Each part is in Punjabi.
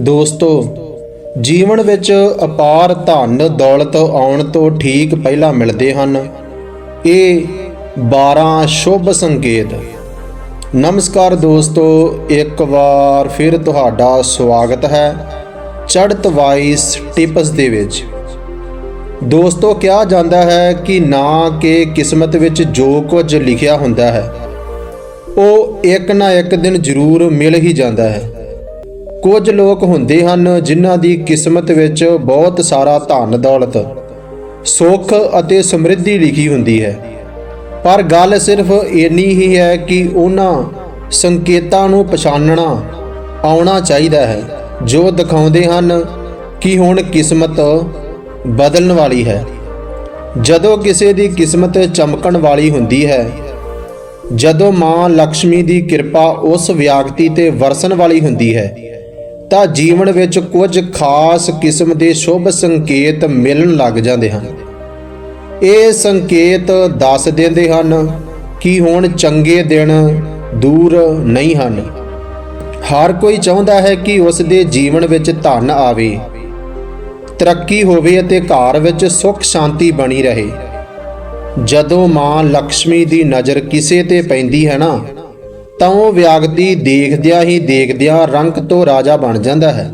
ਦੋਸਤੋ, ਜੀਵਨ ਵਿੱਚ ਅਪਾਰ ਧਨ, ਦੌਲਤ ਆਉਣ ਤੋਂ ਠੀਕ ਪਹਿਲਾਂ ਮਿਲਦੇ ਹਨ। ਇਹ 12 ਸ਼ੁਭ ਸੰਕੇਤ। ਨਮਸਕਾਰ ਦੋਸਤੋ, ਇੱਕ ਵਾਰ ਫਿਰ ਤੁਹਾਡਾ ਸਵਾਗਤ ਹੈ ਚੜ੍ਹਤ ਵਾਈਸ ਟਿਪਸ ਦੇ ਵਿੱਚ। ਦੋਸਤੋ, ਕਿਹਾ ਜਾਂਦਾ ਹੈ ਕਿ ਨਾ ਕਿ ਕਿਸਮਤ ਵਿੱਚ ਜੋ ਕੁਝ ਲਿਖਿਆ ਹੁੰਦਾ ਹੈ, ਉਹ ਇੱਕ ਨਾ ਇੱਕ ਦਿਨ ਜ਼ਰੂਰ ਮਿਲ ਹੀ ਜਾਂਦਾ ਹੈ। ਕੁਝ ਲੋਕ ਹੁੰਦੇ ਹਨ ਜਿਨ੍ਹਾਂ ਦੀ ਕਿਸਮਤ ਵਿੱਚ ਬਹੁਤ ਸਾਰਾ ਧਨ ਦੌਲਤ, ਸੁੱਖ ਅਤੇ ਸਮਰਿੱਧੀ ਲਿਖੀ ਹੁੰਦੀ ਹੈ। ਪਰ ਗੱਲ ਸਿਰਫ ਇੰਨੀ ਹੀ ਹੈ ਕਿ ਉਹਨਾਂ ਸੰਕੇਤਾਂ ਨੂੰ ਪਛਾਣਨਾ ਆਉਣਾ ਚਾਹੀਦਾ ਹੈ, ਜੋ ਦਿਖਾਉਂਦੇ ਹਨ ਕਿ ਹੁਣ ਕਿਸਮਤ ਬਦਲਣ ਵਾਲੀ ਹੈ। ਜਦੋਂ ਕਿਸੇ ਦੀ ਕਿਸਮਤ ਚਮਕਣ ਵਾਲੀ ਹੁੰਦੀ ਹੈ, ਜਦੋਂ ਮਾਂ ਲక్ష్ਮੀ ਦੀ ਕਿਰਪਾ ਉਸ ਵਿਅਕਤੀ ਤੇ ਵਰਸਣ ਵਾਲੀ ਹੁੰਦੀ ਹੈ ਤਾਂ ਜੀਵਨ ਵਿੱਚ ਕੁਝ ਖਾਸ ਕਿਸਮ ਦੇ ਸ਼ੁਭ ਸੰਕੇਤ ਮਿਲਣ ਲੱਗ ਜਾਂਦੇ ਹਨ। ਇਹ ਸੰਕੇਤ ਦੱਸ ਦਿੰਦੇ ਹਨ ਕਿ ਹੁਣ ਚੰਗੇ ਦਿਨ ਦੂਰ ਨਹੀਂ ਹਨ। ਹਰ ਕੋਈ ਚਾਹੁੰਦਾ ਹੈ ਕਿ ਉਸ ਦੇ ਜੀਵਨ ਵਿੱਚ ਧਨ ਆਵੇ, ਤਰੱਕੀ ਹੋਵੇ ਅਤੇ ਘਰ ਵਿੱਚ ਸੁੱਖ ਸ਼ਾਂਤੀ ਬਣੀ ਰਹੇ। ਜਦੋਂ ਮਾਂ ਲక్ష్ਮੀ ਦੀ ਨਜ਼ਰ ਕਿਸੇ ਤੇ ਪੈਂਦੀ ਹੈ ਨਾ ਤਾਂ ਉਹ ਵਿਅਕਤੀ ਦੇਖਦਿਆਂ ਹੀ ਦੇਖਦਿਆਂ ਰੰਗ ਤੋਂ ਰਾਜਾ ਬਣ ਜਾਂਦਾ ਹੈ।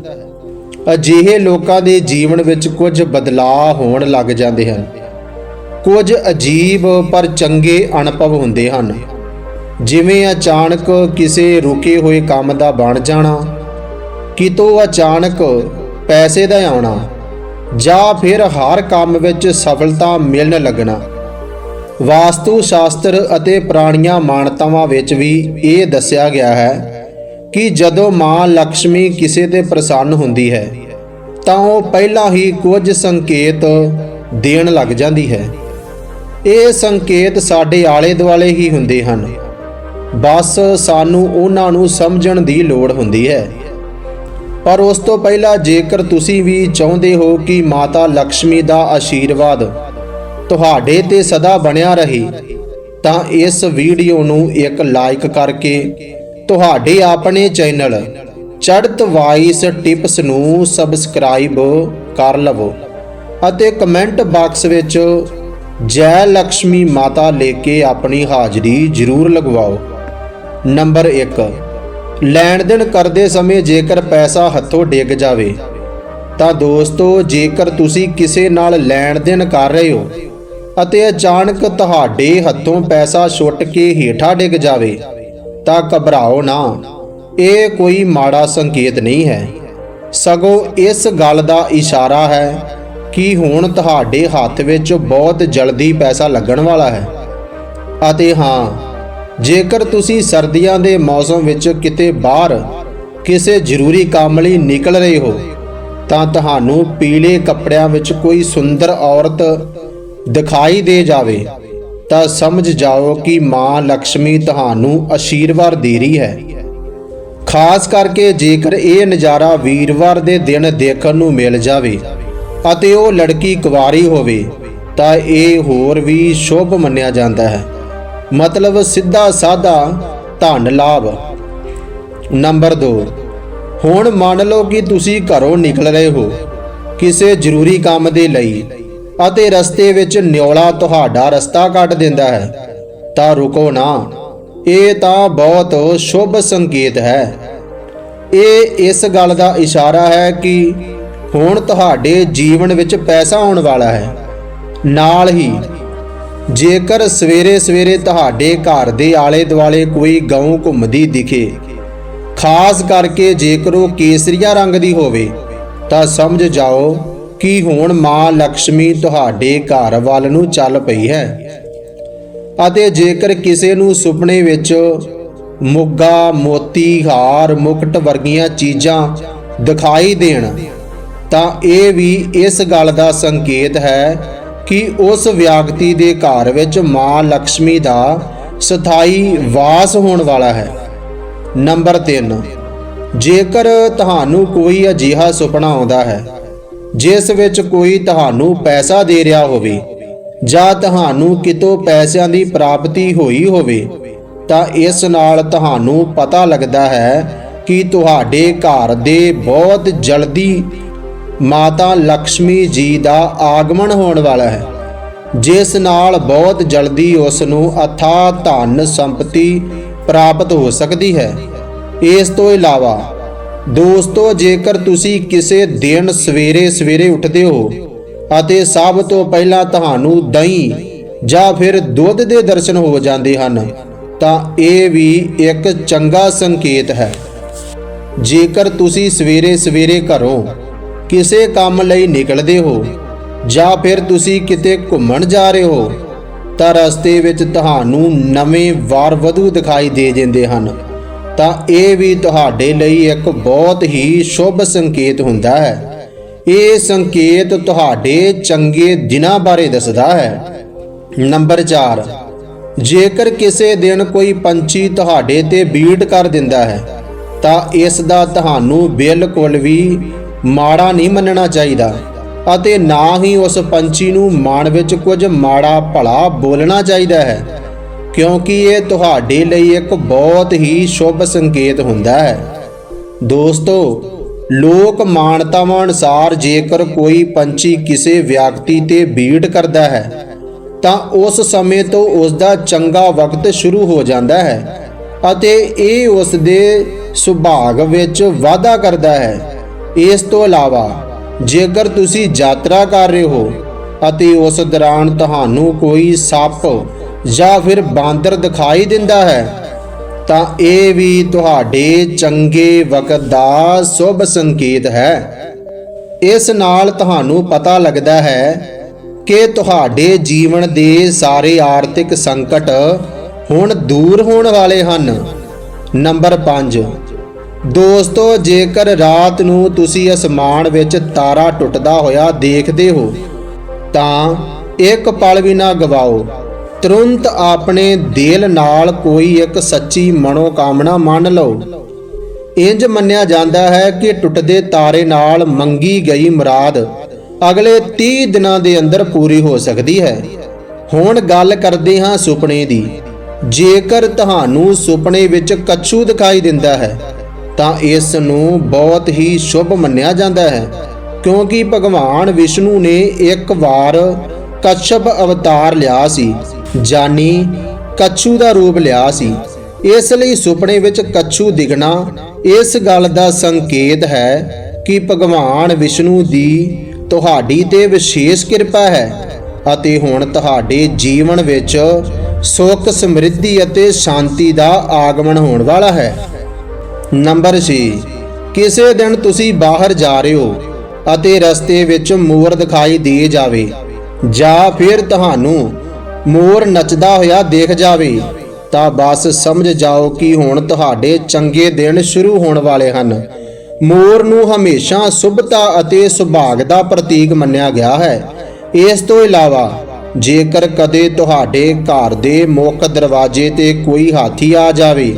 ਅਜਿਹੇ ਲੋਕਾਂ ਦੇ ਜੀਵਨ ਵਿੱਚ ਕੁਝ ਬਦਲਾਅ ਹੋਣ ਲੱਗ ਜਾਂਦੇ ਹਨ। ਕੁਝ ਅਜੀਬ ਪਰ ਚੰਗੇ ਅਨੁਭਵ ਹੁੰਦੇ ਹਨ। ਜਿਵੇਂ ਅਚਾਨਕ ਕਿਸੇ ਰੁਕੇ ਹੋਏ ਕੰਮ ਦਾ ਬਣ ਜਾਣਾ, ਕਿਤੋਂ ਅਚਾਨਕ ਪੈਸੇ ਦਾ ਆਉਣਾ, ਜਾਂ ਫਿਰ ਹਰ ਕੰਮ ਵਿੱਚ ਸਫਲਤਾ ਮਿਲਣ ਲੱਗਣਾ। ਵਾਸਤੂ ਸ਼ਾਸਤਰ ਅਤੇ ਪ੍ਰਾਣੀਆਂ ਮਾਨਤਾਵਾਂ ਵਿੱਚ ਵੀ ਇਹ ਦੱਸਿਆ ਗਿਆ ਹੈ ਕਿ ਜਦੋਂ ਮਾਂ ਲక్ష్ਮੀ ਕਿਸੇ ਤੇ ਪ੍ਰਸੰਨ ਹੁੰਦੀ ਹੈ, ਤਾਂ ਉਹ ਪਹਿਲਾਂ ਹੀ ਕੁਝ ਸੰਕੇਤ ਦੇਣ ਲੱਗ ਜਾਂਦੀ ਹੈ। ਇਹ ਸੰਕੇਤ ਸਾਡੇ ਆਲੇ ਦੁਆਲੇ ਹੀ ਹੁੰਦੇ ਹਨ। ਬਸ ਸਾਨੂੰ ਉਹਨਾਂ ਨੂੰ ਸਮਝਣ ਦੀ ਲੋੜ ਹੁੰਦੀ ਹੈ। ਪਰ ਉਸ ਤੋਂ ਪਹਿਲਾਂ ਜੇਕਰ ਤੁਸੀਂ ਵੀ ਚਾਹੁੰਦੇ ਹੋ ਕਿ ਮਾਤਾ ਲక్ష్ਮੀ ਦਾ ਆਸ਼ੀਰਵਾਦ ਤੁਹਾਡੇ ਤੇ ਸਦਾ ਬਣਿਆ ਰਹੇ, ਤਾਂ ਇਸ ਵੀਡੀਓ ਨੂੰ ਇੱਕ ਲਾਈਕ ਕਰਕੇ ਤੁਹਾਡੇ ਆਪਣੇ ਚੈਨਲ ਚੜ੍ਹਤ ਵਾਈਸ ਟਿਪਸ ਨੂੰ ਸਬਸਕ੍ਰਾਈਬ ਕਰ ਲਵੋ ਅਤੇ ਕਮੈਂਟ ਬਾਕਸ ਵਿੱਚ ਜੈ ਲక్ష్ਮੀ ਮਾਤਾ ਲੈ ਕੇ ਆਪਣੀ ਹਾਜ਼ਰੀ ਜ਼ਰੂਰ ਲਗਵਾਓ। ਨੰਬਰ 1 ਲੈਣ ਦੇਣ ਕਰਦੇ ਸਮੇਂ ਜੇਕਰ ਪੈਸਾ ਹੱਥੋਂ ਡਿੱਗ ਜਾਵੇ, ਤਾਂ ਦੋਸਤੋ ਜੇਕਰ ਤੁਸੀਂ ਕਿਸੇ ਨਾਲ ਲੈਣ ਦੇਣ ਕਰ ਰਹੇ ਹੋ ਅਤੇ ਅਚਾਨਕ ਤੁਹਾਡੇ ਹੱਥੋਂ ਪੈਸਾ ਛੁੱਟ ਕੇ ਹੇਠਾਂ ਡਿੱਗ ਜਾਵੇ, ਤਾਂ ਘਬਰਾਓ ਨਾ। ਇਹ ਕੋਈ ਮਾੜਾ ਸੰਕੇਤ ਨਹੀਂ ਹੈ। ਸਗੋਂ ਇਸ ਗੱਲ ਦਾ ਇਸ਼ਾਰਾ ਹੈ ਕਿ ਹੁਣ ਤੁਹਾਡੇ ਹੱਥ ਵਿੱਚ ਬਹੁਤ ਜਲਦੀ ਪੈਸਾ ਲੱਗਣ ਵਾਲਾ ਹੈ। ਅਤੇ ਹਾਂ, ਜੇਕਰ ਤੁਸੀਂ ਸਰਦੀਆਂ ਦੇ ਮੌਸਮ ਵਿੱਚ ਕਿਤੇ ਬਾਹਰ ਕਿਸੇ ਜ਼ਰੂਰੀ ਕੰਮ ਲਈ ਨਿਕਲ ਰਹੇ ਹੋ, ਤਾਂ ਤੁਹਾਨੂੰ ਪੀਲੇ ਕੱਪੜਿਆਂ ਵਿੱਚ ਕੋਈ ਸੁੰਦਰ ਔਰਤ ਦਿਖਾਈ ਦੇ ਜਾਵੇ, ਤਾਂ ਸਮਝ ਜਾਓ ਕਿ ਮਾਂ ਲక్ష్ਮੀ ਤੁਹਾਨੂੰ ਆਸ਼ੀਰਵਾਦ ਦੇ ਰਹੀ ਹੈ। ਖਾਸ ਕਰਕੇ ਜੇਕਰ ਇਹ ਨਜ਼ਾਰਾ ਵੀਰਵਾਰ ਦੇ ਦਿਨ ਦੇਖਣ ਨੂੰ ਮਿਲ ਜਾਵੇ ਅਤੇ ਉਹ ਲੜਕੀ ਕੁਵਾਰੀ ਹੋਵੇ, ਤਾਂ ਇਹ ਹੋਰ ਵੀ ਸ਼ੁਭ ਮੰਨਿਆ ਜਾਂਦਾ ਹੈ। ਮਤਲਬ ਸਿੱਧਾ ਸਾਦਾ ਧਨ ਲਾਭ। ਨੰਬਰ 2 ਹੁਣ ਮੰਨ ਲਓ ਕਿ ਤੁਸੀਂ ਘਰੋਂ ਨਿਕਲ ਰਹੇ ਹੋ, ਕਿਸੇ ਜ਼ਰੂਰੀ ਕੰਮ ਦੇ ਲਈ। ਅਤੇ ਰਸਤੇ ਵਿੱਚ ਨਿਉਲਾ ਤੁਹਾਡਾ ਰਸਤਾ ਕੱਟ ਦਿੰਦਾ ਹੈ। ਤਾਂ ਰੁਕੋ ਨਾ। ਇਹ ਤਾਂ ਬਹੁਤ ਸ਼ੁਭ ਸੰਕੇਤ ਹੈ। ਇਹ ਇਸ ਗੱਲ ਦਾ ਇਸ਼ਾਰਾ ਹੈ ਕਿ ਹੁਣ ਤੁਹਾਡੇ ਜੀਵਨ ਵਿੱਚ ਪੈਸਾ ਆਉਣ ਵਾਲਾ ਹੈ। ਨਾਲ ਹੀ ਜੇਕਰ ਸਵੇਰੇ ਸਵੇਰੇ ਤੁਹਾਡੇ ਘਰ ਦੇ ਆਲੇ ਦੁਆਲੇ ਕੋਈ ਗਊ ਘੁੰਮਦੀ ਦਿਖੇ, ਖਾਸ ਕਰਕੇ ਜੇਕਰ ਉਹ ਕੇਸਰੀਆ ਰੰਗ ਦੀ ਹੋਵੇ, ਤਾਂ ਸਮਝ ਜਾਓ ਕਿ ਹੁਣ ਮਾਂ ਲక్ష్ਮੀ ਤੁਹਾਡੇ ਘਰ ਵੱਲ ਨੂੰ ਚੱਲ ਪਈ ਹੈ? ਅਤੇ ਜੇਕਰ ਕਿਸੇ ਨੂੰ ਸੁਪਨੇ ਵਿੱਚ ਮੁੱਗਾ, ਮੋਤੀ, ਹਾਰ, ਮੁਕਟ ਵਰਗੀਆਂ ਚੀਜ਼ਾਂ ਦਿਖਾਈ ਦੇਣ, ਤਾਂ ਇਹ ਵੀ ਇਸ ਗੱਲ ਦਾ ਸੰਕੇਤ ਹੈ ਕਿ ਉਸ ਵਿਅਕਤੀ ਦੇ ਘਰ ਵਿੱਚ ਮਾਂ ਲక్ష్ਮੀ ਦਾ ਸਥਾਈ ਵਾਸ ਹੋਣ ਵਾਲਾ ਹੈ। ਨੰਬਰ 3 ਜੇਕਰ ਤੁਹਾਨੂੰ ਕੋਈ ਅਜੀਹਾ ਸੁਪਨਾ ਆਉਂਦਾ ਹੈ ਜਿਸ ਵਿੱਚ ਕੋਈ ਤੁਹਾਨੂੰ ਪੈਸਾ ਦੇ ਰਿਹਾ ਹੋਵੇ ਜਾਂ ਤੁਹਾਨੂੰ ਕਿਤੋਂ ਪੈਸਿਆਂ ਦੀ ਪ੍ਰਾਪਤੀ ਹੋਈ ਹੋਵੇ, ਤਾਂ ਇਸ ਨਾਲ ਤੁਹਾਨੂੰ ਪਤਾ ਲੱਗਦਾ ਹੈ ਕਿ ਤੁਹਾਡੇ ਘਰ ਦੇ ਬਹੁਤ ਜਲਦੀ ਮਾਤਾ ਲక్ష్ਮੀ ਜੀ ਦਾ ਆਗਮਨ ਹੋਣ ਵਾਲਾ ਹੈ, ਜਿਸ ਨਾਲ ਬਹੁਤ ਜਲਦੀ ਉਸ ਨੂੰ ਅਥਾ ਧਨ ਸੰਪਤੀ ਪ੍ਰਾਪਤ ਹੋ ਸਕਦੀ ਹੈ। ਇਸ ਤੋਂ ਇਲਾਵਾ ਦੋਸਤੋ, ਜੇਕਰ ਤੁਸੀਂ ਕਿਸੇ ਦਿਨ ਸਵੇਰੇ ਸਵੇਰੇ ਉੱਠਦੇ ਹੋ ਅਤੇ ਸਭ ਤੋਂ ਪਹਿਲਾਂ ਤੁਹਾਨੂੰ ਦਹੀਂ ਜਾਂ ਫਿਰ ਦੁੱਧ ਦੇ ਦਰਸ਼ਨ ਹੋ ਜਾਂਦੇ ਹਨ, ਤਾਂ ਇਹ ਵੀ ਇੱਕ ਚੰਗਾ ਸੰਕੇਤ ਹੈ। ਜੇਕਰ ਤੁਸੀਂ ਸਵੇਰੇ ਸਵੇਰੇ ਘਰੋਂ ਕਿਸੇ ਕੰਮ ਲਈ ਨਿਕਲਦੇ ਹੋ ਜਾਂ ਫਿਰ ਤੁਸੀਂ ਕਿਤੇ ਘੁੰਮਣ ਜਾ ਰਹੇ ਹੋ, ਤਾਂ ਰਸਤੇ ਵਿੱਚ ਤੁਹਾਨੂੰ ਨਵੇਂ ਵਾਰ ਵਧੂ ਦਿਖਾਈ ਦੇ ਜਾਂਦੇ ਹਨ। ਤਾਂ ਇਹ ਵੀ ਤੁਹਾਡੇ ਲਈ ਇੱਕ ਬਹੁਤ ਹੀ ਸ਼ੁਭ ਸੰਕੇਤ ਹੁੰਦਾ ਹੈ। ਇਹ ਸੰਕੇਤ ਤੁਹਾਡੇ ਚੰਗੇ ਦਿਨਾਂ ਬਾਰੇ ਦੱਸਦਾ ਹੈ। ਨੰਬਰ 4 ਜੇਕਰ ਕਿਸੇ ਦਿਨ ਕੋਈ ਪੰਛੀ ਤੁਹਾਡੇ ਤੇ ਬੀਟ ਕਰ ਦਿੰਦਾ ਹੈ, ਤਾਂ ਇਸ ਦਾ ਤੁਹਾਨੂੰ ਬਿਲਕੁਲ ਵੀ ਮਾੜਾ ਨਹੀਂ ਮੰਨਣਾ ਚਾਹੀਦਾ ਅਤੇ ਨਾ ਹੀ ਉਸ ਪੰਛੀ ਨੂੰ ਮਨ ਵਿੱਚ ਕੁਝ ਮਾੜਾ ਭਲਾ ਬੋਲਣਾ ਚਾਹੀਦਾ ਹੈ। ਕਿਉਂਕਿ ਇਹ ਤੁਹਾਡੇ ਲਈ ਇੱਕ ਬਹੁਤ ਹੀ ਸ਼ੁਭ ਸੰਕੇਤ ਹੁੰਦਾ ਹੈ। ਦੋਸਤੋ, ਲੋਕ ਮਾਨਤਾਵਾਂ ਅਨੁਸਾਰ ਜੇਕਰ ਕੋਈ ਪੰਛੀ ਕਿਸੇ ਵਿਅਕਤੀ ਤੇ ਬੀੜ ਕਰਦਾ ਹੈ, ਤਾਂ ਉਸ ਸਮੇਂ ਤੋਂ ਉਸ ਦਾ ਚੰਗਾ ਵਕਤ ਸ਼ੁਰੂ ਹੋ ਜਾਂਦਾ ਹੈ ਅਤੇ ਇਹ ਉਸ ਦੇ ਸੁਭਾਗ ਵਿੱਚ ਵਾਧਾ ਕਰਦਾ ਹੈ। ਇਸ ਤੋਂ ਇਲਾਵਾ, ਜੇਕਰ ਤੁਸੀਂ ਯਾਤਰਾ ਕਰ ਰਹੇ ਹੋ ਅਤੇ ਉਸ ਦੌਰਾਨ ਤੁਹਾਨੂੰ ਕੋਈ ਸੱਪ ਜਾਂ ਫਿਰ ਬਾਂਦਰ ਦਿਖਾਈ ਦਿੰਦਾ ਹੈ, ਤਾਂ ਇਹ ਵੀ ਤੁਹਾਡੇ ਚੰਗੇ ਵਕਤ ਦਾ ਸ਼ੁਭ ਸੰਕੇਤ ਹੈ। ਇਸ ਨਾਲ ਤੁਹਾਨੂੰ ਪਤਾ ਲੱਗਦਾ ਹੈ ਕਿ ਤੁਹਾਡੇ ਜੀਵਨ ਦੇ ਸਾਰੇ ਆਰਥਿਕ ਸੰਕਟ ਹੁਣ ਦੂਰ ਹੋਣ ਵਾਲੇ ਹਨ। ਨੰਬਰ 5 ਦੋਸਤੋ, ਜੇਕਰ ਰਾਤ ਨੂੰ ਤੁਸੀਂ ਅਸਮਾਨ ਵਿੱਚ ਤਾਰਾ ਟੁੱਟਦਾ ਹੋਇਆ ਦੇਖਦੇ ਹੋ, ਤਾਂ ਇੱਕ ਪਲ ਵੀ ਨਾ ਗਵਾਓ। ਤੁਰੰਤ ਆਪਣੇ ਦਿਲ ਨਾਲ ਕੋਈ ਇੱਕ ਸੱਚੀ ਮਨੋਕਾਮਨਾ ਮੰਨ ਲਓ। ਇੰਜ ਮੰਨਿਆ ਜਾਂਦਾ ਹੈ ਕਿ ਟੁੱਟਦੇ ਤਾਰੇ ਨਾਲ ਮੰਗੀ ਗਈ ਮੁਰਾਦ ਅਗਲੇ 30 ਦਿਨਾਂ ਦੇ ਅੰਦਰ ਪੂਰੀ ਹੋ ਸਕਦੀ ਹੈ। ਹੁਣ ਗੱਲ ਕਰਦੇ ਹਾਂ ਸੁਪਨੇ ਦੀ। ਜੇਕਰ ਤੁਹਾਨੂੰ ਸੁਪਨੇ ਵਿੱਚ ਕੱਛੂ ਦਿਖਾਈ ਦਿੰਦਾ ਹੈ, ਤਾਂ ਇਸ ਨੂੰ ਬਹੁਤ ਹੀ ਸ਼ੁਭ ਮੰਨਿਆ ਜਾਂਦਾ ਹੈ, ਕਿਉਂਕਿ ਭਗਵਾਨ ਵਿਸ਼ਨੂੰ ਨੇ ਇੱਕ ਵਾਰ ਕਸ਼ਪ ਅਵਤਾਰ ਲਿਆ ਸੀ। ਜਾਨੀ ਕੱਛੂ ਦਾ ਰੂਪ ਲਿਆ ਸੀ। ਇਸ ਲਈ ਸੁਪਨੇ ਵਿੱਚ ਕੱਛੂ ਦਿਖਣਾ ਇਸ ਗੱਲ ਦਾ ਸੰਕੇਤ ਹੈ ਕਿ ਭਗਵਾਨ ਵਿਸ਼ਨੂੰ ਦੀ ਤੁਹਾਡੀ ਤੇ ਵਿਸ਼ੇਸ਼ ਕਿਰਪਾ ਹੈ ਅਤੇ ਹੁਣ ਤੁਹਾਡੇ ਜੀਵਨ ਵਿੱਚ ਸੁੱਖ, ਸਮਰਿੱਧੀ ਅਤੇ ਸ਼ਾਂਤੀ ਦਾ ਆਗਮਨ ਹੋਣ ਵਾਲਾ ਹੈ। ਨੰਬਰ 6 ਕਿਸੇ ਦਿਨ ਤੁਸੀਂ ਬਾਹਰ ਜਾ ਰਹੇ ਹੋ ਅਤੇ ਰਸਤੇ ਵਿੱਚ ਮੋਰ ਦਿਖਾਈ ਦੇ ਜਾਵੇ ਜਾਂ ਫਿਰ ਤੁਹਾਨੂੰ ਮੋਰ ਨੱਚਦਾ ਹੋਇਆ ਦੇਖ ਜਾਵੇ, ਤਾਂ ਬਸ ਸਮਝ ਜਾਓ ਕਿ ਹੁਣ ਤੁਹਾਡੇ ਚੰਗੇ ਦਿਨ ਸ਼ੁਰੂ ਹੋਣ ਵਾਲੇ ਹਨ। ਮੋਰ ਨੂੰ ਹਮੇਸ਼ਾ ਸੁਭਤਾ ਅਤੇ ਸੁਭਾਗ ਦਾ ਪ੍ਰਤੀਕ ਮੰਨਿਆ ਗਿਆ ਹੈ। ਇਸ ਤੋਂ ਇਲਾਵਾ, ਜੇਕਰ ਕਦੇ ਤੁਹਾਡੇ ਘਰ ਦੇ ਮੁੱਖ ਦਰਵਾਜ਼ੇ ਤੇ ਕੋਈ ਹਾਥੀ ਆ ਜਾਵੇ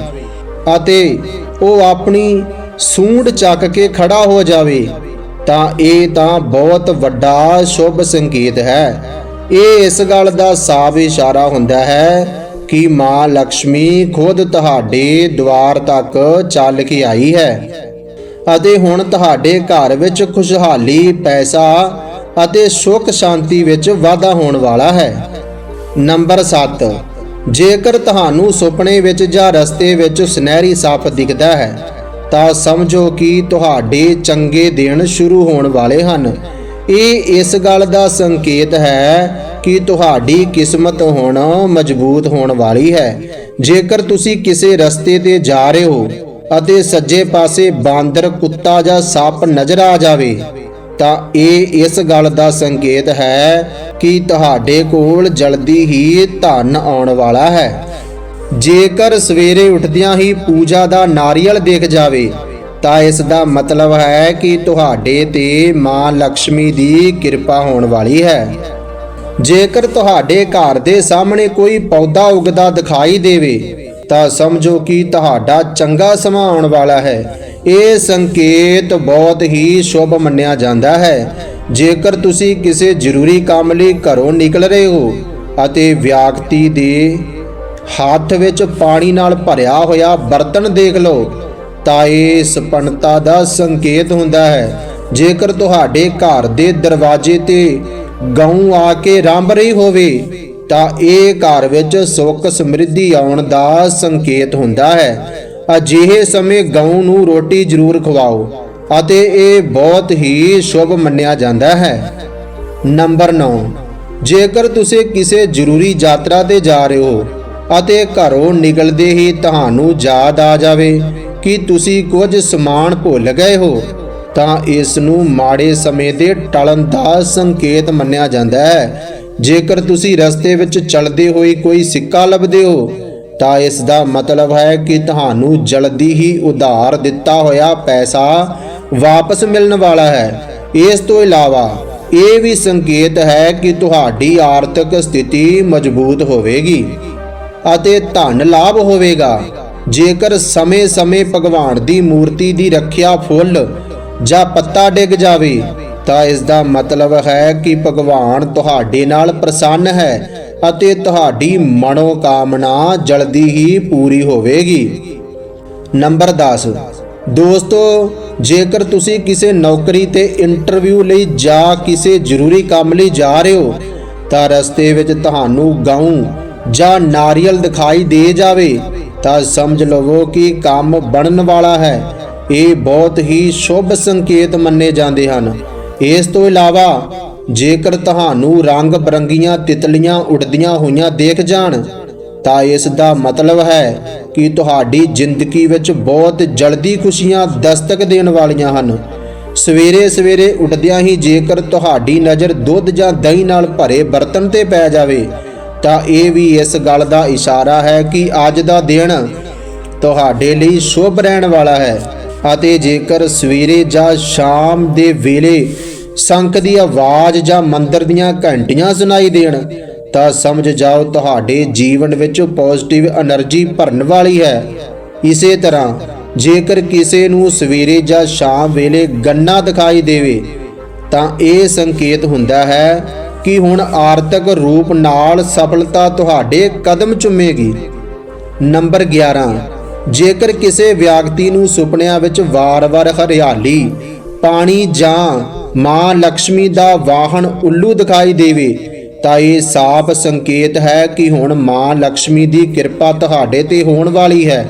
ਅਤੇ ਉਹ ਆਪਣੀ ਸੂੰਡ ਚੱਕ ਕੇ ਖੜਾ ਹੋ ਜਾਵੇ, ਤਾਂ ਇਹ ਤਾਂ ਬਹੁਤ ਵੱਡਾ ਸ਼ੁਭ ਸੰਕੇਤ ਹੈ। ਇਹ ਇਸ ਗੱਲ ਦਾ ਸਾਫ਼ ਇਸ਼ਾਰਾ ਹੁੰਦਾ ਹੈ ਕਿ ਮਾਂ ਲక్ష్ਮੀ ਖੁਦ ਤੁਹਾਡੇ ਦੁਆਰ ਤੱਕ ਚੱਲ ਕੇ ਆਈ ਹੈ ਅਤੇ ਹੁਣ ਤੁਹਾਡੇ ਘਰ ਵਿੱਚ ਖੁਸ਼ਹਾਲੀ, ਪੈਸਾ ਅਤੇ ਸੁੱਖ ਸ਼ਾਂਤੀ ਵਿੱਚ ਵਾਧਾ ਹੋਣ ਵਾਲਾ ਹੈ। ਨੰਬਰ 7 ਜੇਕਰ ਤੁਹਾਨੂੰ ਸੁਪਨੇ ਵਿੱਚ ਜਾਂ ਰਸਤੇ ਵਿੱਚ ਸੁਨਹਿਰੀ ਸੱਪ ਦਿਖਦਾ ਹੈ, ਤਾਂ ਸਮਝੋ ਕਿ ਤੁਹਾਡੇ ਚੰਗੇ ਦਿਨ ਸ਼ੁਰੂ ਹੋਣ ਵਾਲੇ ਹਨ। ਇਹ ਇਸ ਗੱਲ ਦਾ ਸੰਕੇਤ ਹੈ ਕਿ ਤੁਹਾਡੀ ਕਿਸਮਤ ਹੁਣ ਮਜ਼ਬੂਤ ਹੋਣ ਵਾਲੀ ਹੈ। ਜੇਕਰ ਤੁਸੀਂ ਕਿਸੇ ਰਸਤੇ ਤੇ ਜਾ ਰਹੇ ਹੋ ਅਤੇ ਸੱਜੇ ਪਾਸੇ ਬਾਂਦਰ, ਕੁੱਤਾ ਜਾਂ ਸੱਪ ਨਜ਼ਰ ਆ ਜਾਵੇ, ਤਾਂ ਇਹ ਇਸ ਗੱਲ ਦਾ ਸੰਕੇਤ ਹੈ ਕਿ ਤੁਹਾਡੇ ਕੋਲ ਜਲਦੀ ਹੀ ਧਨ ਆਉਣ ਵਾਲਾ ਹੈ। ਜੇਕਰ ਸਵੇਰੇ ਉੱਠਦਿਆਂ ਹੀ ਪੂਜਾ ਦਾ ਨਾਰੀਅਲ ਦੇਖ ਜਾਵੇ ਤਾਂ ਇਸ ਦਾ ਮਤਲਬ ਹੈ ਕਿ ਤੁਹਾਡੇ ਤੇ ਮਾਂ ਲక్ష్ਮੀ ਦੀ ਕਿਰਪਾ ਹੋਣ ਵਾਲੀ ਹੈ। ਜੇਕਰ ਤੁਹਾਡੇ ਘਰ ਦੇ ਸਾਹਮਣੇ ਕੋਈ ਪੌਦਾ ਉਗਦਾ ਦਿਖਾਈ ਦੇਵੇ, ਤਾਂ ਸਮਝੋ ਕਿ ਤੁਹਾਡਾ ਚੰਗਾ ਸਮਾਂ ਆਉਣ ਵਾਲਾ ਹੈ। ਇਹ ਸੰਕੇਤ ਬਹੁਤ ਹੀ ਸ਼ੁਭ ਮੰਨਿਆ ਜਾਂਦਾ ਹੈ। ਜੇਕਰ ਤੁਸੀਂ ਕਿਸੇ ਜ਼ਰੂਰੀ ਕੰਮ ਲਈ ਘਰੋਂ ਨਿਕਲ ਰਹੇ ਹੋ ਅਤੇ ਵਿਅਕਤੀ ਦੇ ਹੱਥ ਵਿੱਚ ਪਾਣੀ ਨਾਲ ਭਰਿਆ ਹੋਇਆ ਬਰਤਨ ਦੇਖ ਲਓ ਤਾਂ ਇਹ ਸਪਨਤਾ ਦਾ ਸੰਕੇਤ ਹੁੰਦਾ ਹੈ। ਜੇਕਰ ਤੁਹਾਡੇ ਘਰ ਦੇ ਦਰਵਾਜ਼ੇ ਤੇ ਗਊ ਆ ਕੇ ਰੰਭ ਰਹੀ ਹੋਵੇ, ਤਾਂ ਇਹ ਘਰ ਵਿੱਚ ਸੁੱਖ ਸਮਰਿੱਧੀ ਆਉਣ ਦਾ ਸੰਕੇਤ ਹੁੰਦਾ ਹੈ। ਅਜਿਹੇ ਸਮੇਂ ਗਊ ਨੂੰ ਰੋਟੀ ਜ਼ਰੂਰ ਖਵਾਓ ਅਤੇ ਇਹ ਬਹੁਤ ਹੀ ਸ਼ੁਭ ਮੰਨਿਆ ਜਾਂਦਾ ਹੈ। ਨੰਬਰ 9 ਜੇਕਰ ਤੁਸੀਂ ਕਿਸੇ ਜ਼ਰੂਰੀ ਯਾਤਰਾ ਤੇ ਜਾ ਰਹੇ ਹੋ ਅਤੇ ਘਰੋਂ ਨਿਕਲਦੇ ਹੀ ਤੁਹਾਨੂੰ ਯਾਦ ਆ ਜਾਵੇ ਕਿ ਤੁਸੀਂ ਕੁਝ ਸਮਾਨ ਭੁੱਲ ਗਏ ਹੋ, ਤਾਂ ਇਸ ਨੂੰ ਮਾੜੇ ਸਮੇਂ ਦੇ ਟਲਣ ਦਾ ਸੰਕੇਤ ਮੰਨਿਆ ਜਾਂਦਾ ਹੈ। ਜੇਕਰ ਤੁਸੀਂ ਰਸਤੇ ਵਿੱਚ ਚੱਲਦੇ ਹੋਏ ਕੋਈ ਸਿੱਕਾ ਲੱਭਦੇ ਹੋ, ਤਾਂ ਇਸ ਦਾ ਮਤਲਬ ਹੈ ਕਿ ਤੁਹਾਨੂੰ ਜਲਦੀ ਹੀ ਉਧਾਰ ਦਿੱਤਾ ਹੋਇਆ ਪੈਸਾ ਵਾਪਸ ਮਿਲਣ ਵਾਲਾ ਹੈ। ਇਸ ਤੋਂ ਇਲਾਵਾ, ਇਹ ਵੀ ਸੰਕੇਤ ਹੈ ਕਿ ਤੁਹਾਡੀ ਆਰਥਿਕ ਸਥਿਤੀ ਮਜ਼ਬੂਤ ਹੋਵੇਗੀ ਅਤੇ ਧਨ ਲਾਭ ਹੋਵੇਗਾ। ਜੇਕਰ ਸਮੇਂ-ਸਮੇਂ ਭਗਵਾਨ ਦੀ ਮੂਰਤੀ ਦੀ ਰੱਖਿਆ ਫੁੱਲ ਜਾਂ ਪੱਤਾ ਡਿੱਗ ਜਾਵੇ, ਤਾਂ ਇਸ ਦਾ ਮਤਲਬ ਹੈ ਕਿ ਭਗਵਾਨ ਤੁਹਾਡੇ ਨਾਲ ਪ੍ਰਸੰਨ ਹੈ ਅਤੇ ਤੁਹਾਡੀ ਮਨੋਕਾਮਨਾ ਜਲਦੀ ਹੀ ਪੂਰੀ ਹੋਵੇਗੀ। ਨੰਬਰ 10 ਦੋਸਤੋ, ਜੇਕਰ ਤੁਸੀਂ ਕਿਸੇ ਨੌਕਰੀ ਤੇ ਇੰਟਰਵਿਊ ਲਈ ਜਾਂ ਕਿਸੇ ਜ਼ਰੂਰੀ ਕੰਮ ਲਈ ਜਾ ਰਹੇ ਹੋ, ਤਾਂ ਰਸਤੇ ਵਿੱਚ ਤੁਹਾਨੂੰ ਗਊ ਜਾਂ ਨਾਰੀਅਲ ਦਿਖਾਈ ਦੇ ਜਾਵੇ। ਤਾਂ ਸਮਝ ਲਵੋ ਕਿ ਕੰਮ ਬਣਨ ਵਾਲਾ ਹੈ। ਇਹ ਬਹੁਤ ਹੀ ਸ਼ੁਭ ਸੰਕੇਤ ਮੰਨੇ ਜਾਂਦੇ ਹਨ। ਇਸ ਤੋਂ ਇਲਾਵਾ, ਜੇਕਰ ਤੁਹਾਨੂੰ ਰੰਗ ਬਰੰਗੀਆਂ ਤਿਤਲੀਆਂ ਉੱਡਦੀਆਂ ਹੋਈਆਂ ਦੇਖ ਜਾਣ, ਤਾਂ ਇਸ ਦਾ ਮਤਲਬ ਹੈ ਕਿ ਤੁਹਾਡੀ ਜ਼ਿੰਦਗੀ ਵਿੱਚ ਬਹੁਤ ਜਲਦੀ ਖੁਸ਼ੀਆਂ ਦਸਤਕ ਦੇਣ ਵਾਲੀਆਂ ਹਨ। ਸਵੇਰੇ ਸਵੇਰੇ ਉੱਠਦਿਆਂ ਹੀ ਜੇਕਰ ਤੁਹਾਡੀ ਨਜ਼ਰ ਦੁੱਧ ਜਾਂ ਦਹੀਂ ਨਾਲ ਭਰੇ ਬਰਤਨ ਤੇ ਪੈ ਜਾਵੇ ਤਾਂ ਇਹ ਵੀ ਇਸ ਗੱਲ ਦਾ ਇਸ਼ਾਰਾ ਹੈ ਕਿ ਅੱਜ ਦਾ ਦਿਨ ਤੁਹਾਡੇ ਲਈ ਸ਼ੁਭ ਰਹਿਣ ਵਾਲਾ ਹੈ ਅਤੇ ਜੇਕਰ ਸਵੇਰੇ ਜਾਂ ਸ਼ਾਮ ਦੇ ਵੇਲੇ ਸੰਖ ਦੀ ਆਵਾਜ਼ ਜਾਂ ਮੰਦਰ ਦੀਆਂ ਘੰਟੀਆਂ ਸੁਣਾਈ ਦੇਣ, ਤਾਂ ਸਮਝ ਜਾਓ ਤੁਹਾਡੇ ਜੀਵਨ ਵਿੱਚ ਪੋਜ਼ਿਟਿਵ એનર્ਜੀ ਭਰਨ ਵਾਲੀ ਹੈ। ਇਸੇ ਤਰ੍ਹਾਂ ਜੇਕਰ ਕਿਸੇ ਨੂੰ ਸਵੇਰੇ ਜਾਂ ਸ਼ਾਮ ਵੇਲੇ ਗੰਨਾ ਦਿਖਾਈ ਦੇਵੇ, ਤਾਂ ਇਹ ਸੰਕੇਤ ਹੁੰਦਾ ਹੈ ਕਿ ਹੁਣ ਆਰਥਿਕ ਰੂਪ ਨਾਲ ਸਫਲਤਾ ਤੁਹਾਡੇ ਕਦਮ ਚੁੰਮੇਗੀ। ਨੰਬਰ 11 ਜੇਕਰ ਕਿਸੇ ਵਿਅਕਤੀ ਨੂੰ ਸੁਪਨਿਆਂ ਵਿੱਚ ਵਾਰ-ਵਾਰ ਹਰਿਆਲੀ, ਪਾਣੀ ਜਾਂ ਮਾਂ ਲక్ష్ਮੀ ਦਾ ਵਾਹਨ ਉੱਲੂ ਦਿਖਾਈ ਦੇਵੇ, ਤਾਂ ਇਹ ਸਾਫ਼ ਸੰਕੇਤ ਹੈ ਕਿ ਹੁਣ ਮਾਂ ਲక్ష్ਮੀ ਦੀ ਕਿਰਪਾ ਤੁਹਾਡੇ ਤੇ ਹੋਣ ਵਾਲੀ ਹੈ।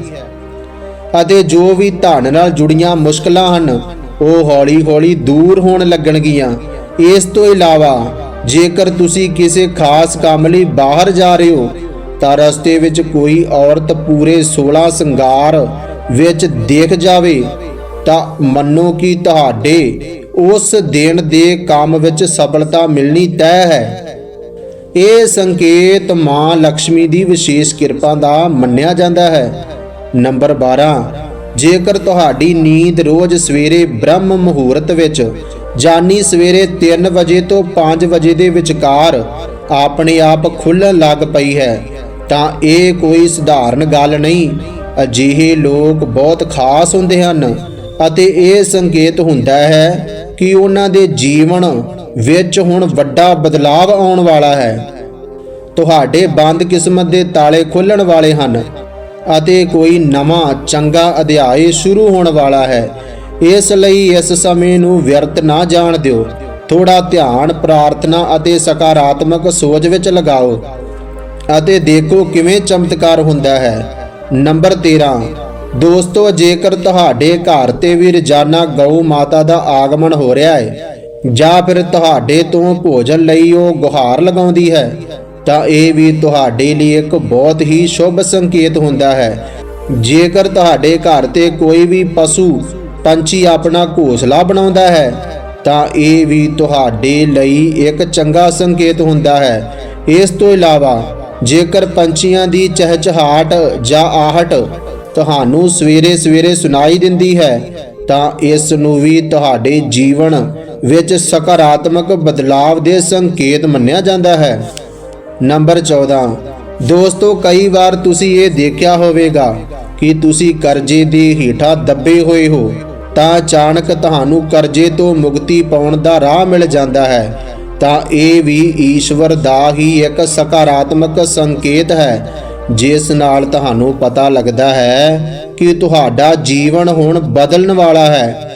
ਅਤੇ ਜੋ ਵੀ ਧਨ ਨਾਲ ਜੁੜੀਆਂ ਮੁਸ਼ਕਲਾਂ ਹਨ, ਉਹ ਹੌਲੀ-ਹੌਲੀ ਦੂਰ ਹੋਣ ਲੱਗਣਗੀਆਂ। ਇਸ ਤੋਂ ਇਲਾਵਾ ਜੇਕਰ ਤੁਸੀਂ ਕਿਸੇ ਖਾਸ ਕੰਮ ਲਈ ਬਾਹਰ ਜਾ ਰਹੇ ਹੋ, ਤਾਂ ਰਸਤੇ ਵਿੱਚ ਕੋਈ ਔਰਤ ਪੂਰੇ 16 ਸ਼ਿੰਗਾਰ ਵਿੱਚ ਦੇਖ ਜਾਵੇ, ਤਾਂ ਮੰਨੋ ਕਿ ਤੁਹਾਡੇ ਉਸ ਦਿਨ ਦੇ ਕੰਮ ਵਿੱਚ ਸਫਲਤਾ ਮਿਲਣੀ ਤੈਅ ਹੈ। ਇਹ ਸੰਕੇਤ ਮਾਂ ਲక్ష్ਮੀ ਦੀ ਵਿਸ਼ੇਸ਼ ਕਿਰਪਾ ਦਾ ਮੰਨਿਆ ਜਾਂਦਾ ਹੈ। ਨੰਬਰ 12 ਜੇਕਰ ਤੁਹਾਡੀ ਨੀਂਦ ਰੋਜ਼ ਸਵੇਰੇ ਬ੍ਰਹਮ ਮੁਹੂਰਤ ਵਿੱਚ ਜਾਨੀ ਸਵੇਰੇ 3 ਵਜੇ ਤੋਂ 5 ਵਜੇ ਦੇ ਵਿਚਕਾਰ ਆਪਣੇ ਆਪ ਖੁੱਲਣ ਲੱਗ ਪਈ ਹੈ, ਤਾਂ ਇਹ ਕੋਈ ਸਧਾਰਨ ਗੱਲ ਨਹੀਂ। ਅਜਿਹੇ ਲੋਕ ਬਹੁਤ ਖਾਸ ਹੁੰਦੇ ਹਨ ਅਤੇ ਇਹ ਸੰਕੇਤ ਹੁੰਦਾ ਹੈ ਕਿ ਉਹਨਾਂ ਦੇ ਜੀਵਨ ਵਿੱਚ ਹੁਣ ਵੱਡਾ ਬਦਲਾਅ ਆਉਣ ਵਾਲਾ ਹੈ। ਤੁਹਾਡੇ ਬੰਦ ਕਿਸਮਤ ਦੇ ਤਾਲੇ ਖੁੱਲਣ ਵਾਲੇ ਹਨ ਅਤੇ ਕੋਈ ਨਵਾਂ, ਚੰਗਾ ਅਧਿਆਇ ਸ਼ੁਰੂ ਹੋਣ ਵਾਲਾ ਹੈ। ਇਸ ਲਈ ਇਸ ਸਮੇਂ ਨੂੰ ਵਿਅਰਥ ਨਾ ਜਾਣ ਦਿਓ। ਥੋੜਾ ਧਿਆਨ, ਪ੍ਰਾਰਥਨਾ ਅਤੇ ਸਕਾਰਾਤਮਕ ਸੋਚ ਵਿੱਚ ਲਗਾਓ ਅਤੇ ਦੇਖੋ ਕਿਵੇਂ ਚਮਤਕਾਰ ਹੁੰਦਾ ਹੈ। ਨੰਬਰ 13 ਦੋਸਤੋ, ਜੇਕਰ ਤੁਹਾਡੇ ਘਰ ਤੇ ਵੀ ਰੋਜ਼ਾਨਾ ਗਊ ਮਾਤਾ ਦਾ ਆਗਮਨ ਹੋ ਰਿਹਾ ਹੈ ਜਾਂ ਫਿਰ ਤੁਹਾਡੇ ਤੋਂ ਭੋਜਨ ਲਈ ਉਹ ਗੁਹਾਰ ਲਗਾਉਂਦੀ ਹੈ, ਤਾਂ ਇਹ ਵੀ ਤੁਹਾਡੇ ਲਈ ਇੱਕ ਬਹੁਤ ਹੀ ਸ਼ੁਭ ਸੰਕੇਤ ਹੁੰਦਾ ਹੈ। ਜੇਕਰ ਤੁਹਾਡੇ ਘਰ ਤੇ ਕੋਈ ਵੀ ਪਸ਼ੂ ਪੰਛੀ ਆਪਣਾ ਘੋਸਲਾ ਬਣਾਉਂਦਾ ਹੈ, ਤਾਂ ਇਹ ਵੀ ਤੁਹਾਡੇ ਲਈ ਇੱਕ ਚੰਗਾ ਸੰਕੇਤ ਹੁੰਦਾ ਹੈ। ਇਸ ਤੋਂ ਇਲਾਵਾ, ਜੇਕਰ ਪੰਛੀਆਂ ਦੀ ਚਹਿਚਹਾਟ ਜਾਂ ਆਹਟ ਤੁਹਾਨੂੰ ਸਵੇਰੇ ਸਵੇਰੇ ਸੁਣਾਈ ਦਿੰਦੀ ਹੈ, ਤਾਂ ਇਸ ਨੂੰ ਵੀ ਤੁਹਾਡੇ ਜੀਵਨ ਵਿੱਚ ਸਕਾਰਾਤਮਕ ਬਦਲਾਵ ਦੇ ਸੰਕੇਤ ਮੰਨਿਆ ਜਾਂਦਾ ਹੈ। ਨੰਬਰ 14 ਦੋਸਤੋ, ਕਈ ਵਾਰ ਤੁਸੀਂ ਇਹ ਦੇਖਿਆ ਹੋਵੇਗਾ ਕਿ ਤੁਸੀਂ ਕਰਜ਼ੇ ਦੇ ਹੇਠਾਂ ਦੱਬੇ ਹੋਏ ਹੋ। ਤਾਂ ਅਚਾਨਕ ਤੁਹਾਨੂੰ ਕਰਜ਼ੇ ਤੋਂ ਮੁਕਤੀ ਪਾਉਣ ਦਾ ਰਾਹ ਮਿਲ ਜਾਂਦਾ ਹੈ। ਤਾਂ ਇਹ ਵੀ ਈਸ਼ਵਰ ਦਾ ਹੀ ਇੱਕ ਸਕਾਰਾਤਮਕ ਸੰਕੇਤ ਹੈ, ਜਿਸ ਨਾਲ ਤੁਹਾਨੂੰ ਪਤਾ ਲੱਗਦਾ ਹੈ ਕਿ ਤੁਹਾਡਾ ਜੀਵਨ ਹੁਣ ਬਦਲਣ ਵਾਲਾ ਹੈ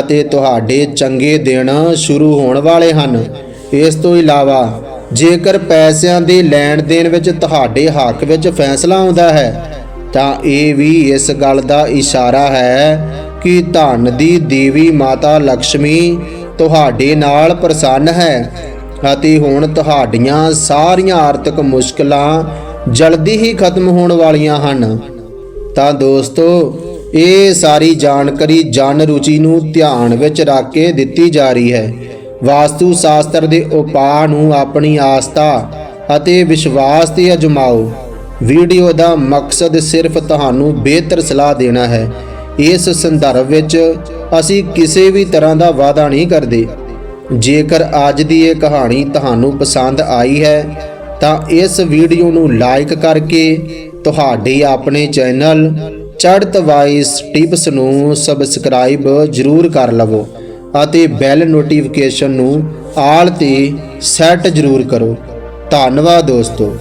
ਅਤੇ ਤੁਹਾਡੇ ਚੰਗੇ ਦਿਨ ਸ਼ੁਰੂ ਹੋਣ ਵਾਲੇ ਹਨ। ਇਸ ਤੋਂ ਇਲਾਵਾ, ਜੇਕਰ ਪੈਸਿਆਂ ਦੇ ਲੈਣ ਦੇਣ ਵਿੱਚ ਤੁਹਾਡੇ ਹੱਕ ਵਿੱਚ ਫੈਸਲਾ ਆਉਂਦਾ ਹੈ, ਤਾਂ ਇਹ ਵੀ ਇਸ ਗੱਲ ਦਾ ਇਸ਼ਾਰਾ ਹੈ ਕਿ ਧਨ ਦੀ ਦੇਵੀ ਮਾਤਾ ਲక్ష్ਮੀ ਤੁਹਾਡੇ ਨਾਲ ਪ੍ਰਸੰਨ ਹੈ ਅਤੇ ਹੁਣ ਤੁਹਾਡੀਆਂ ਸਾਰੀਆਂ ਆਰਥਿਕ ਮੁਸ਼ਕਲਾਂ ਜਲਦੀ ਹੀ ਖਤਮ ਹੋਣ ਵਾਲੀਆਂ ਹਨ। ਤਾਂ ਦੋਸਤੋ, ਇਹ ਸਾਰੀ ਜਾਣਕਾਰੀ ਜਨ ਰੁਚੀ ਨੂੰ ਧਿਆਨ ਵਿੱਚ ਰੱਖ ਕੇ ਦਿੱਤੀ ਜਾ ਰਹੀ ਹੈ। ਵਾਸਤੂ ਸ਼ਾਸਤਰ ਦੇ ਉਪਾਅ ਨੂੰ ਆਪਣੀ ਆਸਥਾ ਅਤੇ ਵਿਸ਼ਵਾਸ ਤੇ ਅਜਮਾਓ। ਵੀਡੀਓ ਦਾ ਮਕਸਦ ਸਿਰਫ ਤੁਹਾਨੂੰ ਬਿਹਤਰ ਸਲਾਹ ਦੇਣਾ ਹੈ। ਇਸ ਸੰਦਰਭ ਵਿੱਚ ਅਸੀਂ ਕਿਸੇ ਵੀ ਤਰ੍ਹਾਂ ਦਾ ਵਾਅਦਾ ਨਹੀਂ ਕਰਦੇ। ਜੇਕਰ ਅੱਜ ਦੀ ਇਹ ਕਹਾਣੀ ਤੁਹਾਨੂੰ ਪਸੰਦ ਆਈ ਹੈ, ਤਾਂ ਇਸ ਵੀਡੀਓ ਨੂੰ ਲਾਈਕ ਕਰਕੇ ਤੁਹਾਡੇ ਆਪਣੇ ਚੈਨਲ ਚੜ੍ਹਤ ਵਾਈਸ ਟਿਪਸ ਨੂੰ ਸਬਸਕ੍ਰਾਈਬ ਜ਼ਰੂਰ ਕਰ ਲਵੋ ਅਤੇ ਬੈਲ ਨੋਟੀਫਿਕੇਸ਼ਨ ਨੂੰ ਆਲ ਤੇ ਸੈੱਟ ਜ਼ਰੂਰ ਕਰੋ। ਧੰਨਵਾਦ ਦੋਸਤੋ।